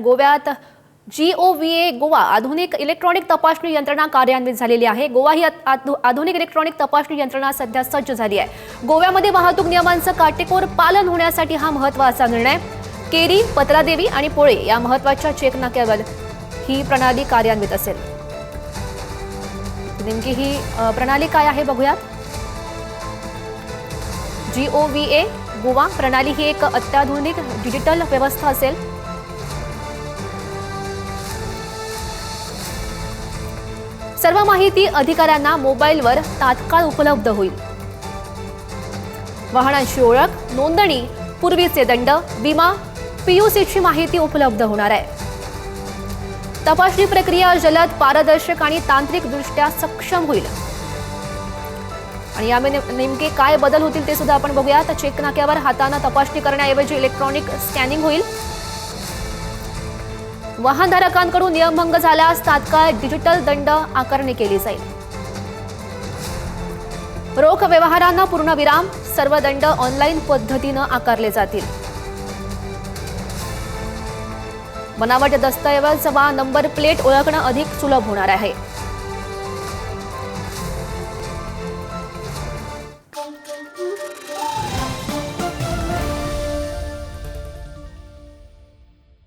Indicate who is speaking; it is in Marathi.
Speaker 1: गोव्यात जी ओ व्ही ए गोवा आधुनिक इलेक्ट्रॉनिक तपासणी यंत्रणा कार्यान्वित झालेली आहे. गोवा ही आधुनिक इलेक्ट्रॉनिक तपासणी यंत्रणा सध्या सज्ज झाली आहे. गोव्यामध्ये वाहतूक नियमांचं काटेकोर पालन होण्यासाठी हा महत्त्वाचा निर्णय. केरी पत्रादेवी आणि पोळे या महत्त्वाच्या चेकनाक्यावर ही प्रणाली कार्यान्वित असेल. नेमकी ही प्रणाली काय आहे बघूयात. जी ओ व्ही ए गोवा प्रणाली ही एक अत्याधुनिक डिजिटल व्यवस्था असेल. सर्व माहिती अधिकाऱ्यांना मोबाईलवर तात्काळ उपलब्ध होईल. वाहनांची ओळख नोंदणी पूर्वीचे दंड विमा पीयूसीची माहिती उपलब्ध होणार आहे. तपासणी प्रक्रिया जलद पारदर्शक आणि तांत्रिकदृष्ट्या सक्षम होईल. आणि यामध्ये नेमके काय बदल होतील ते सुद्धा आपण बघूया. तर चेक नाक्यावर हातानं तपासणी करण्याऐवजी इलेक्ट्रॉनिक स्कॅनिंग होईल. वाहनधारकांकडून नियमभंग झाल्यास तात्काळ डिजिटल दंड आकारणी केली जाईल. रोख व्यवहारांना पूर्णविराम सर्व दंड ऑनलाईन पद्धतीनं आकारले जातील. बनावट दस्तऐवज वा नंबर प्लेट ओळखणं अधिक सुलभ होणार आहे.